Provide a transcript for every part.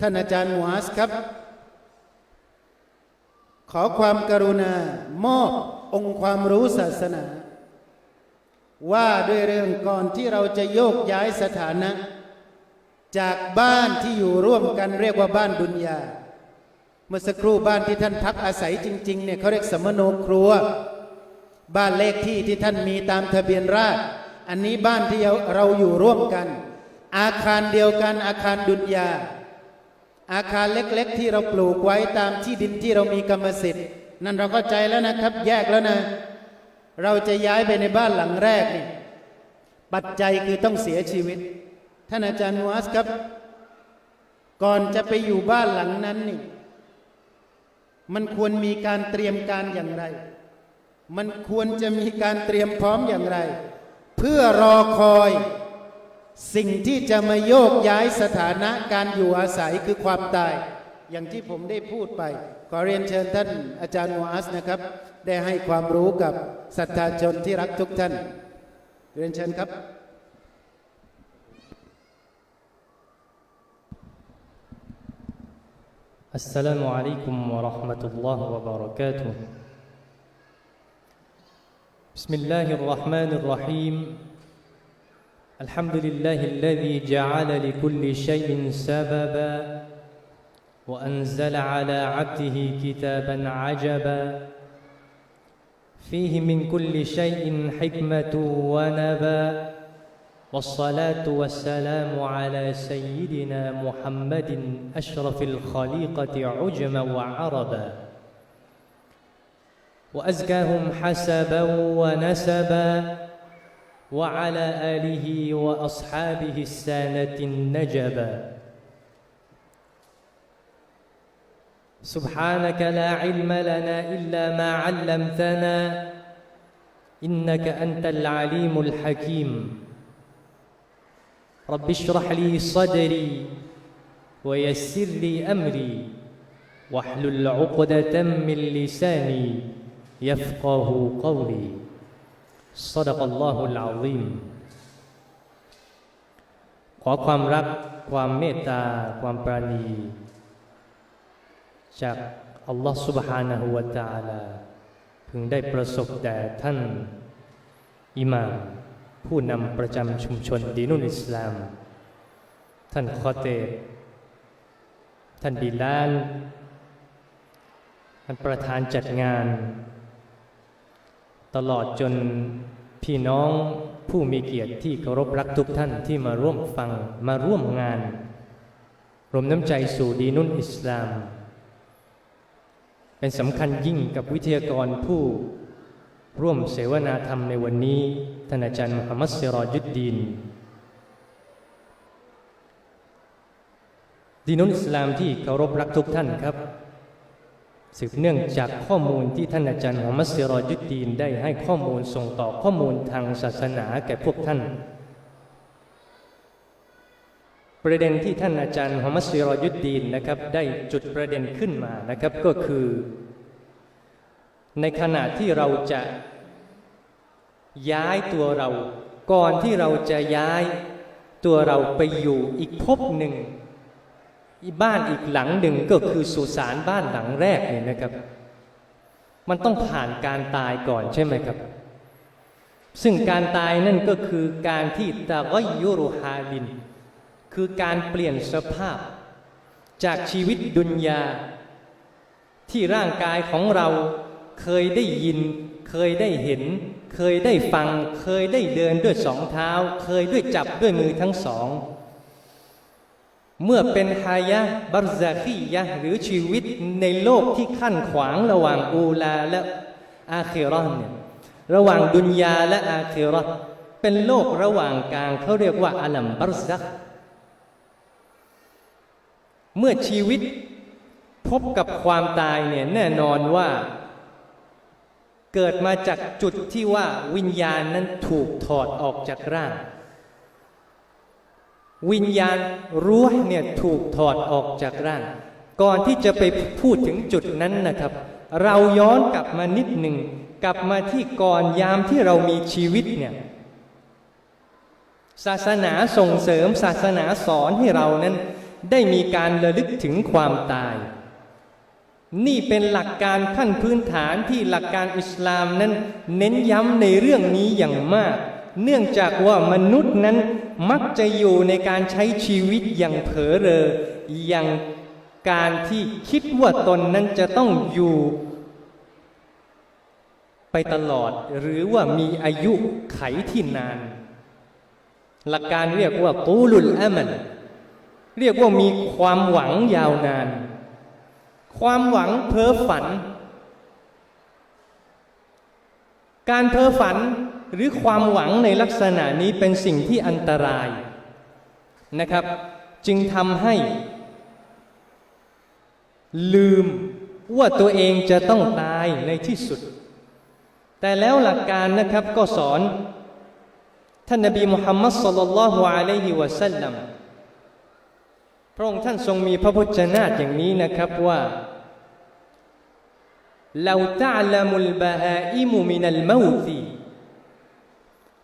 ท่านอาจารย์หมูอาสครับ ขอความกรุณามอบองค์ความรู้ศาสนา ว่าด้วยเรื่องก่อนที่เราจะโยกย้ายสถานะ จากบ้านที่อยู่ร่วมกันเรียกว่าบ้านดุนยา เมื่อสักครู่บ้านที่ท่านพักอาศัยจริง ๆ เนี่ยเขาเรียกสมโนครัว บ้านเลขที่ที่ท่านมีตามทะเบียนราษฎร์อันนี้บ้านที่เราอยู่ร่วมกัน อาคารเดียวกันอาคารดุนยา อาคารเล็ก ๆ ที่เราปลูกไว้ตามที่ดินที่เรามีกรรมสิทธิ์ นั่นเราเข้าใจแล้วนะครับ แยกแล้วนะ เราจะย้ายไปในบ้านหลังแรกนี่ปัจจัยคือต้องเสียชีวิต ท่านอาจารย์มูอัสครับ ก่อนจะไปอยู่บ้านหลังนั้นนี่ มันควรมีการเตรียมการอย่างไร มันควรจะมีการเตรียมพร้อมอย่างไร เพื่อรอคอย สิ่งที่จะมาโยกย้ายสถานะการอยู่อาศัยคือความตาย อย่างที่ผมได้พูดไป ขอเรียนเชิญท่านอาจารย์มูอัสนะครับ ได้ให้ความรู้กับศรัทธาชนที่รักทุกท่าน เรียนเชิญครับ السلام عليكم ورحمة الله وبركاته بسم الله الرحمن الرحيم الحمد لله الذي جعل لكل شيء سببا وأنزل على عبده كتابا عجبا. فيه من كل شيء حكمة ونبا. والصلاة والسلام على سيدنا محمد أشرف الخليقة عجما وعربا. وأزكاهم حسبا ونسبا. وعلى آله وأصحابه السانة النجبا سبحانك لا علم لنا إلا ما علمتنا إنك أنت العليم الحكيم. رب اشرح لي صدري ويسر لي أمري واحلل عقدة من لساني يفقه قولي. صدق الله العظيم ขอความรักความเมตตา ความปราณี จากอัลลอฮ์ سبحانه และ تعالى พึงได้ประสบแด่ท่านอิหม่าม ผู้นำประจำชุมชนดีนุนอิสลาม ท่านคอเตบท่านบิลาล ท่านประธานจัดงาน ตลอดจนพี่น้องผู้มีเกียรติที่เคารพรักทุกท่านที่มาร่วมฟังมาร่วมงานรวมน้ำใจสู่ดีนุนอิสลาม เป็นสำคัญยิ่งกับวิทยากรผู้ร่วมเสวนาธรรมในวันนี้ท่านอาจารย์มุฮัมมัดซิรอยุดดีนดีนุนอิสลามที่เคารพรักทุกท่านครับ สืบเนื่องจากข้อมูลที่ท่านอาจารย์มุฮัมมัดซิรอยุดดีนได้ให้ข้อมูลส่งต่อข้อมูลทางศาสนาแก่พวกท่าน ประเด็นที่ท่านอาจารย์มุฮัมมัดซิรอยุดดีนนะครับได้จุดประเด็นขึ้นมานะครับก็คือ ในขณะที่เราจะย้ายตัวเรา ก่อนที่เราจะย้ายตัวเราไปอยู่อีกภพหนึ่ง อีบ้านอีกหลังหนึ่งก็คือสุสานบ้านหลังแรกเนี่ยนะครับ มันต้องผ่านการตายก่อนใช่ไหมครับ ซึ่งการตายนั่นก็คือการที่ตะกอยยุรุฮาลิน คือการเปลี่ยนสภาพ จากชีวิตดุนยา ที่ร่างกายของเราเคยได้ยิน เคยได้เห็น เคยได้ฟัง เคยได้เดินด้วยสองเท้า เคยด้วยจับด้วยมือทั้งสอง เมื่อเป็นฮายะบารซาคียะหรือชีวิตในโลกที่ขั้นขวางระหว่างอูลาและอาคิรอนเนี่ยระหว่างดุนยาและอาคิรอเป็นโลกระหว่างกลางเขาเรียกว่าอัลัมบารซักเมื่อชีวิตพบกับความตายเนี่ยแน่นอนว่า เกิดมาจากจุดที่ว่าวิญญาณนั้นถูกถอดออกจากร่าง วิญญาณรู้เนี่ยถูกถอดออกจากร่าง ก่อนที่จะไปพูดถึงจุดนั้นนะครับ เราย้อนกลับมานิดหนึ่ง กลับมาที่ก่อนยามที่เรามีชีวิตเนี่ยศาสนาส่งเสริมศาสนาสอนให้เรานั้น ได้มีการระลึกถึงความตาย นี่เป็นหลักการขั้นพื้นฐานที่หลักการอิสลามนั้น เน้นย้ำในเรื่องนี้อย่างมาก เนื่องจากว่ามนุษย์นั้นมักจะอยู่ในการใช้ชีวิตอย่างเผลอเรออย่างการที่คิดว่าตนนั้นจะต้องอยู่ ไปตลอดหรือว่ามีอายุไขที่นาน หลักการเรียกว่าตูลุลอามันเรียกว่ามีความหวังยาวนาน ความหวังเพ้อฝัน การเพ้อฝัน หรือความหวังในลักษณะนี้เป็นสิ่งที่อันตรายนะครับ จึงทำให้ ลืมว่าตัวเองจะต้องตายในที่สุด แต่แล้วหลักการนะครับก็สอน ท่านนบีมุฮัมมัดสลลัลลอฮุอะลัยฮิวะสัลลัมพระองค์ท่านทรงมีพระพจนาอย่างนี้นะครับว่าเราตะ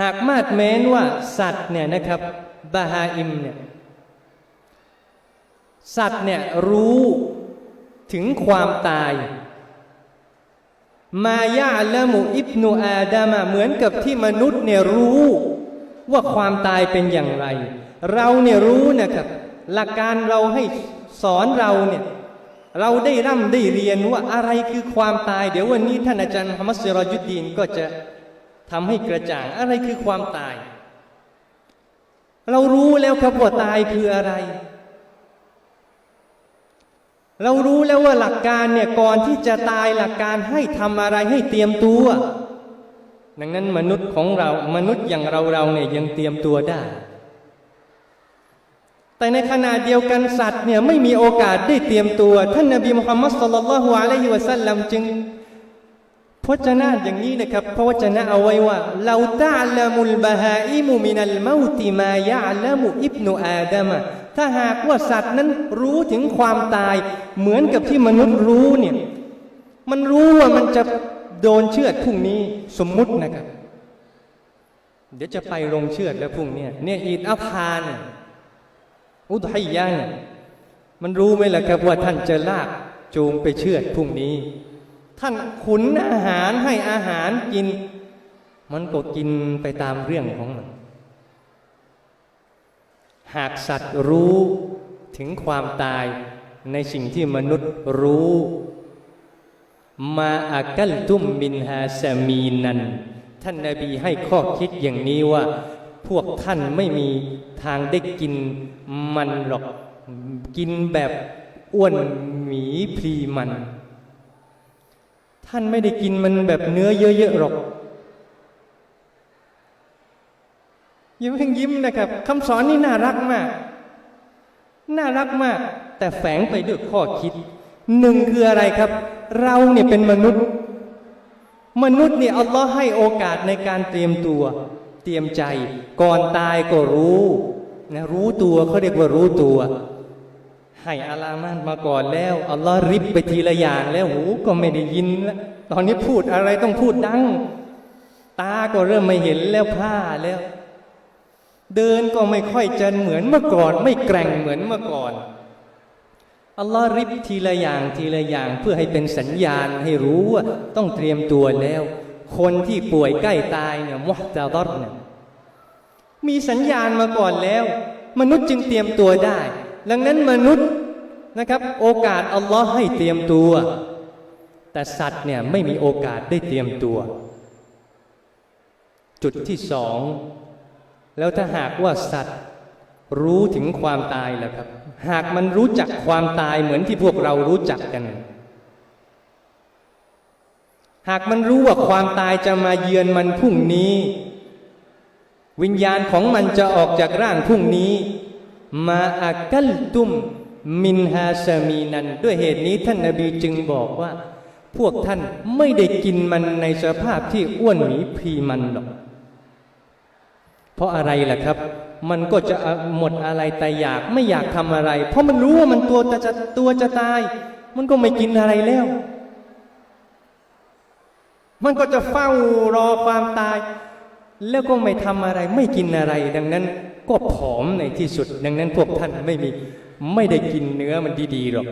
หากมาดแม้นว่าสัตว์เนี่ยนะครับบาฮาอิมเนี่ยสัตว์เนี่ยรู้ถึงความตาย มายาละมุอิบนูอาดามะเหมือนกับที่มนุษย์เนี่ยรู้ว่าความตายเป็นอย่างไร เราเนี่ยรู้นะครับ หลักการเราให้สอนเราเนี่ยเราได้ร่ำได้เรียนว่าอะไรคือความตาย เดี๋ยววันนี้ท่านอาจารย์ฮัมมัดซิรอยุดดีนก็จะ ทำให้กระจ่างอะไรคือความตาย เรารู้แล้วครับว่าตายคืออะไร เรารู้แล้วว่าหลักการเนี่ยก่อนที่จะตายหลักการให้ทำอะไรให้เตรียมตัว ดังนั้นมนุษย์ของเรามนุษย์อย่างเราเราเนี่ยยังเตรียมตัวได้ แต่ในขณะเดียวกันสัตว์เนี่ยไม่มีโอกาสได้เตรียมตัว ท่านนบีมุฮัมมัดสุลลัลลอฮุอะลัยฮิวะสัลลัมจึง พจนาอย่างนี้นะครับพระวจนะเอาไว้ว่าเราตะลามุลบาฮาอิมุมินัลมาติมายะละมุอิบนุอาดามะถ้าหากว่าสัตว์นั้นรู้ถึงความตาย เหมือนกับที่มนุษย์รู้เนี่ยมันรู้ว่ามันจะโดนเชือดพรุ่งนี้สมมุตินะครับ เดี๋ยวจะไปลงเชือดแล้วพรุ่งนี้เนี่ยอีดอัพาเนี่ยอุทัยยานยมันรู้ไหมล่ะครับว่าท่านจะลากจูงไปเชือดพรุ่งนี้ ท่านขุนอาหารให้อาหารกิน มันก็กินไปตามเรื่องของมัน หากสัตว์รู้ถึงความตายในสิ่งที่มนุษย์รู้ มาอากัลตุมมินฮาสมีนัน ท่านนาบีให้ข้อคิดอย่างนี้ว่า พวกท่านไม่มีทางได้กินมันหรอก กินแบบอ้วนหมีพลีมัน ท่านไม่ได้กินมันแบบเนื้อเยอะๆหรอกยิ้มเพ่งยิ้มนะครับคำสอนนี่น่ารักมาก น่ารักมาก แต่แฝงไปด้วยข้อคิดหนึ่งคืออะไรครับ เราเนี่ยเป็นมนุษย์ มนุษย์เนี่ยอัลลอฮ์ให้โอกาสในการเตรียมตัว เตรียมใจ ก่อนตายก็รู้นะรู้ตัวเขาเรียกว่ารู้ตัว ให้อาลามานมาก่อนแล้วอัลลอฮ์ริบไปทีละอย่างแล้วหูก็ไม่ได้ยินแล้วตอนนี้พูดอะไรต้องพูดดัง ตาก็เริ่มไม่เห็นแล้วพร่าแล้ว เดินก็ไม่ค่อยจะเหมือนเมื่อก่อน ไม่แกร่งเหมือนเมื่อก่อนอัลลอฮ์ริบทีละอย่างทีละอย่างเพื่อให้เป็นสัญญาณให้รู้ว่าต้องเตรียมตัวแล้ว คนที่ป่วยใกล้ตายเนี่ยมุฮตาดเนี่ยมีสัญญาณมาก่อนแล้ว มนุษย์จึงเตรียมตัวได้ ดังนั้นมนุษย์นะครับ โอกาสอัลลอฮ์ให้เตรียมตัว แต่สัตว์เนี่ยไม่มีโอกาสได้เตรียมตัว จุดที่สองแล้วถ้าหากว่าสัตว์รู้ถึงความตายแล้วครับ หากมันรู้จักความตายเหมือนที่พวกเรารู้จักกัน หากมันรู้ว่าความตายจะมาเยือนมันพรุ่งนี้ วิญญาณของมันจะออกจากร่างพรุ่งนี้ มาอากัลตุมมินฮาสมีนัน ด้วยเหตุนี้ท่านนาบีจึงบอกว่า พวกท่านไม่ได้กินมันในสภาพที่อ้วนหมีพีมันหรอก เพราะอะไรล่ะครับ มันก็จะหมดอะไรแต่อยากไม่อยากทำอะไร เพราะมันรู้ว่ามันตัวจะตัวจะตาย มันก็ไม่กินอะไรแล้ว มันก็จะเฝ้ารอความตาย แล้วก็ไม่ทำอะไร ไม่กินอะไรดังนั้น ก็ผอมในที่สุด ดังนั้นพวกท่านไม่มีไม่ได้กินเนื้อมันดีๆหรอก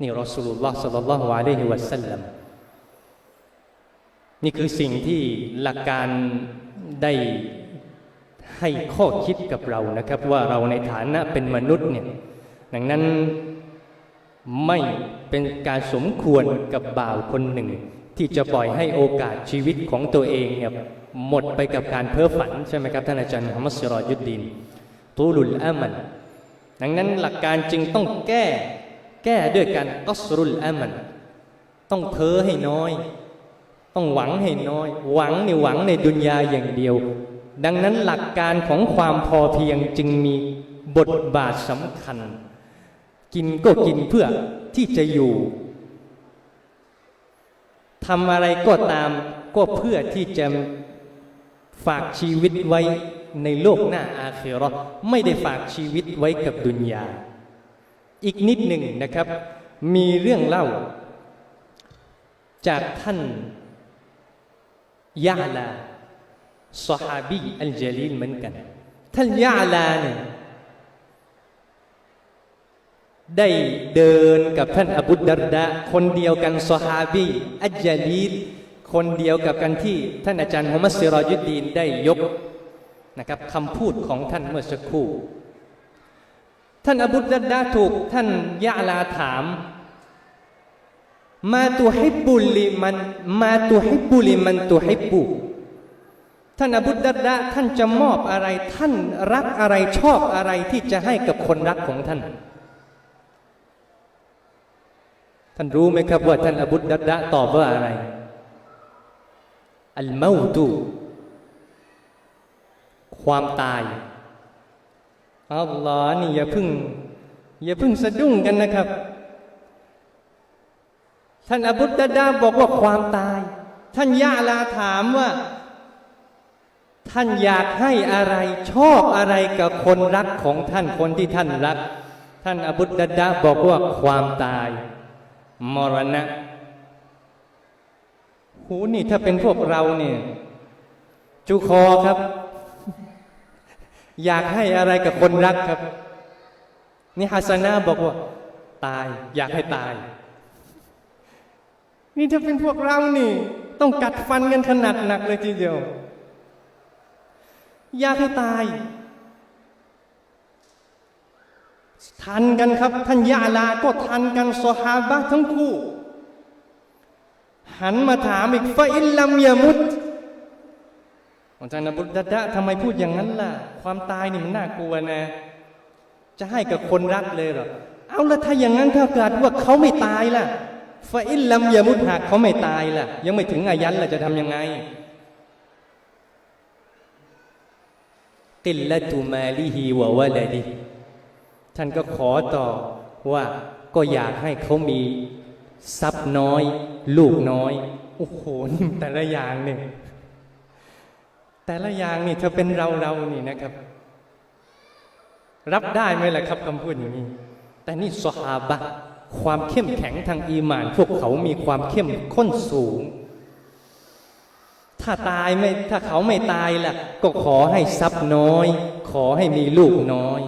นี่รอสูลุลลอฮ์สัลลัลลอฮุอะลัยฮิวะสัลลัมนี่คือสิ่งที่หลักการได้ให้ข้อคิดกับเรานะครับ ว่าเราในฐานะเป็นมนุษย์เนี่ยดังนั้นไม่เป็นการสมควรกับบ่าวคนหนึ่ง ที่จะปล่อยให้โอกาสชีวิตของตัวเองเนี่ย หมดไปกับการเพ้อฝันใช่ไหมครับท่านอาจารย์ฮัมมัสิรอยุดดินตูลุลอามันดังนั้นหลักการจึงต้องแก้แก้ด้วยการกัสรุลอามัน ต้องเพ้อให้น้อย ต้องหวังให้น้อย หวังในหวังในดุนยาอย่างเดียว ดังนั้นหลักการของความพอเพียงจึงมีบทบาทสำคัญ กินก็กินเพื่อที่จะอยู่ทำอะไรก็ตามก็เพื่อที่จะ ฝากชีวิตไว้ในโลกหน้าอาเคราะห์ไม่ได้ฝากชีวิตไว้กับดุนยา อีกนิดหนึ่งนะครับ มีเรื่องเล่า จากท่านยาลาสหาบีอัลจลีลเหมือนกัน ท่านยาลาเนี่ยได้เดินกับท่านอบุดดารดะคนเดียวกันสหาบีอัลจลีล คนเดียวกับกันที่ท่านอาจารย์มุฮัมมัดซิรอยุดดีนได้ยกนะครับคำพูดของท่านเมื่อสักครู่ ท่านอบุดดารดถูกท่านยาลาถาม มาตุฮิบบุลิมันมาตุฮิบบุลิมันตุฮิบบุท่านอบุดดัดดะท่านจะมอบอะไรท่านรักอะไรชอบอะไรที่จะให้กับคนรักของท่าน ท่านรู้ไหมครับว่าท่านอบุดดัดดตอบว่าอะไร อัลเมาตุความตายอัลลอฮ์นี่อย่าเพึ่ง อย่าเพึ่งสะดุ้งกันนะครับ ท่านอบุตดาดาบอกว่าความตาย ท่านยาลาถามว่า ท่านอยากให้อะไร ชอบอะไรกับคนรักของท่านคนที่ท่านรัก ท่านอบุตดาดาบอกว่าความตาย มรณะ หูนี่ถ้าเป็นพวกเราเนี่ยจุคอครับ อยากให้อะไรกับคนรักครับ นี่ฮัสซานาบอกว่า ตาย อยากให้ตาย นี่ถ้าเป็นพวกเรานี่ ต้องกัดฟันกันขนาดหนักเลยทีเดียว อยากให้ตายทันกันครับ ท่านยาลาก็ทันกันสฮาบะทั้งคู่ หันมาถามอีกฟาอิลลัมยามุตอาจารย์นบุตดะดะทำไมพูดอย่างนั้นล่ะ ความตายนี่มันน่ากลัวนะ จะให้กับคนรักเลยหรอเอาละถ้าอย่างนั้นถ้าเกิดว่าเขาไม่ตายล่ะฟาอิลลัมยามุดหากเขาไม่ตายล่ะ ยังไม่ถึงอายันล่ะจะทำยังไงกิลละตุมาลิฮีวะวะลดิท่านก็ขอต่อว่าก็อยากให้เขามี ทรัพย์น้อย ลูกน้อย โอ้โหนี่แต่ละอย่างเนี่ยแต่ละอย่างนี่ถ้าเป็นเราเรานี่นะครับ รับได้ไหมล่ะครับคำพูดอย่างนี้ แต่นี่สฮาบะความเข้มแข็งทางอีหมาน พวกเขามีความเข้มข้นสูง ถ้าตายไม่ถ้าเขาไม่ตายล่ะ ก็ขอให้ทรัพย์น้อย ขอให้มีลูกน้อย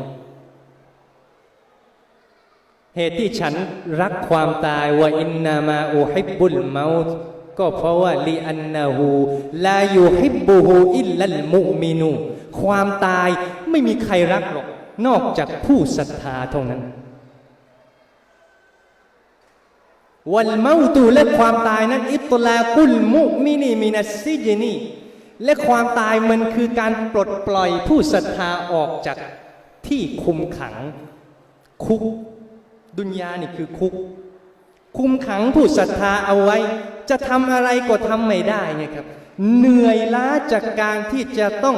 เหตุที่ฉันรักความตายว่าอินนามาอูฮิบบุลเมาก็เพราะว่าลีอันนาหูลาอยู่ฮิบบูฮูอิลลัลมุมินูความตายไม่มีใครรักหรอก นอกจากผู้ศรัทธาเท่านั้น วันเมาตูและความตายนั้น อิตลากุลมุมินีมินัสซิจนีและความตายมันคือการปลดปล่อยผู้ศรัทธาออกจากที่คุมขังคุก ดุนยานี่คือคุก คุมขังผู้ศรัทธาเอาไว้ จะทำอะไรก็ทำไม่ได้ไงครับ เหนื่อยล้าจากการที่จะต้อง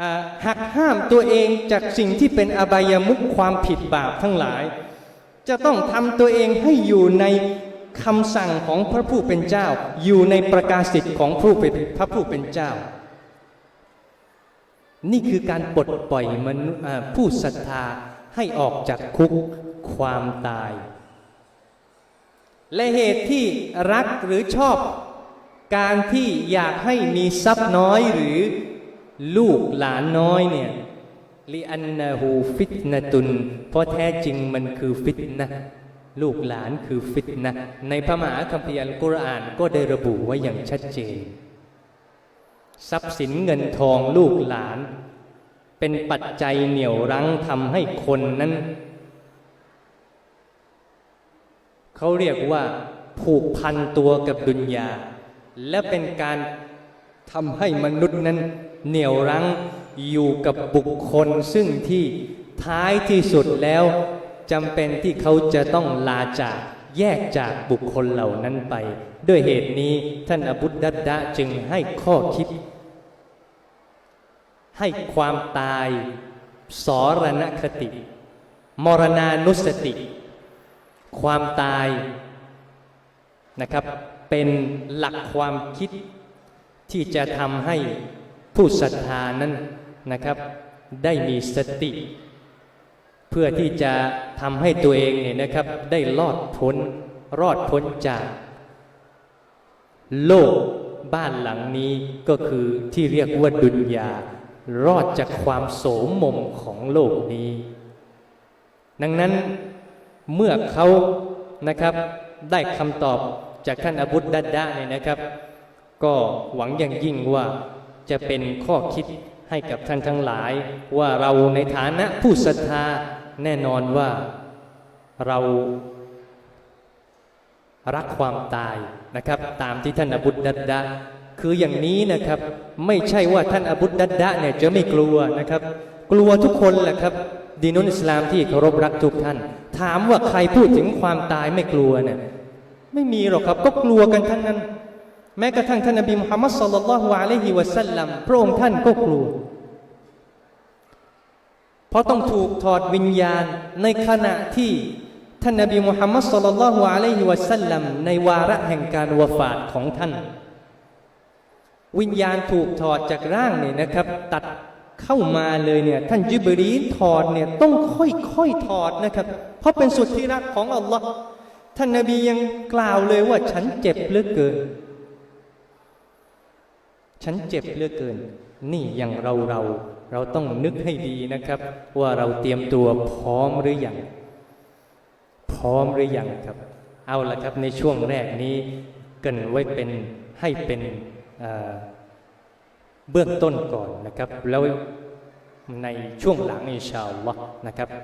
อหักห้ามตัวเองจากสิ่งที่เป็นอบายมุขความผิดบาปทั้งหลาย จะต้องทำตัวเองให้อยู่ในคำสั่งของพระผู้เป็นเจ้า อยู่ในประกาศสิทธิ์ของผู้เป็นพระผู้เป็นเจ้า นี่คือการปลดปล่อยมนุษย์ผู้ศรัทธา ให้ออกจากคุกความตาย และเหตุที่รักหรือชอบ การที่อยากให้มีทรัพย์น้อยหรือลูกหลานน้อยเนี่ยลิอันนาหูฟิตนตุน เพราะแท้จริงมันคือฟิตนะลูกหลานคือฟิตนะในพระมหาคัมภีร์อัลกุรอานก็ได้ระบุไว้อย่างชัดเจน ทรัพย์สินเงินทองลูกหลาน เป็นปัจจัยเหนี่ยวรั้งทำให้คนนั้น เขาเรียกว่า ผูกพันตัวกับดุนยา และเป็นการทำให้มนุษย์นั้น เหนี่ยวรั้งอยู่กับบุคคล ซึ่งที่ท้ายที่สุดแล้วจำเป็นที่เขาจะต้องลาจากแยกจากบุคคลเหล่านั้นไป ด้วยเหตุนี้ท่านอบุดดัดดะจึงให้ข้อคิด ให้ความตาย สรณคติ มรณานุสติ ความตายนะครับ เป็นหลักความคิดที่จะทำให้ผู้ศรัทธานั้นนะครับ ได้มีสติ เพื่อที่จะทำให้ตัวเองเนี่ยนะครับ ได้รอดพ้นรอดพ้นจาก โลกบ้านหลังนี้ก็คือที่เรียกว่าดุนยา รอดจากความโสมมของโลกนี้ ดังนั้นเมื่อเขานะครับได้คำตอบจากท่านอบุดดัดดะเนี่ยนะครับ ก็หวังอย่างยิ่งว่าจะเป็นข้อคิดให้กับท่านทั้งหลาย ว่าเราในฐานะผู้ศรัทธาแน่นอนว่าเรารักความตายนะครับ ตามที่ท่านอบุดดัดดะ คืออย่างนี้นะครับ ไม่ใช่ว่าท่านอบุดดัดดะเนี่ยจะไม่กลัวนะครับ กลัวทุกคนแหละครับดีนุนอิสลามที่เคารพรักทุกท่าน ถามว่าใครพูดถึงความตายไม่กลัวเนี่ยไม่มีหรอกครับ ก็กลัวกันทั้งนั้น แม้กระทั่งท่านนบีมุฮัมมัดสุลลัลฮุอะลัยฮิวะสัลลัมพระองค์ท่านก็กลัว เพราะต้องถูกถอดวิญญาณในขณะที่ท่านนบีมุฮัมมัดสุลลัลฮุอะลัยฮิวะสัลลัมในวาระแห่งการวฟาตของท่าน วิญญาณถูกถอดจากร่างเนี่ยนะครับ ตัดเข้ามาเลยเนี่ยท่านจิบรีถอดเนี่ยต้องค่อยๆถอดนะครับ เพราะเป็นสุดที่รักของอัลลอฮ์ท่านนบียังกล่าวเลยว่าฉันเจ็บเหลือเกิน ฉันเจ็บเหลือเกิน นี่อย่างเราเราเราต้องนึกให้ดีนะครับ ว่าเราเตรียมตัวพร้อมหรือยังพร้อมหรือยังครับ เอาละครับในช่วงแรกนี้เกินไว้เป็นให้เป็น เบื้องต้นก่อนนะครับ แล้วในช่วงหลังอินชาอัลลอฮ์นะครับ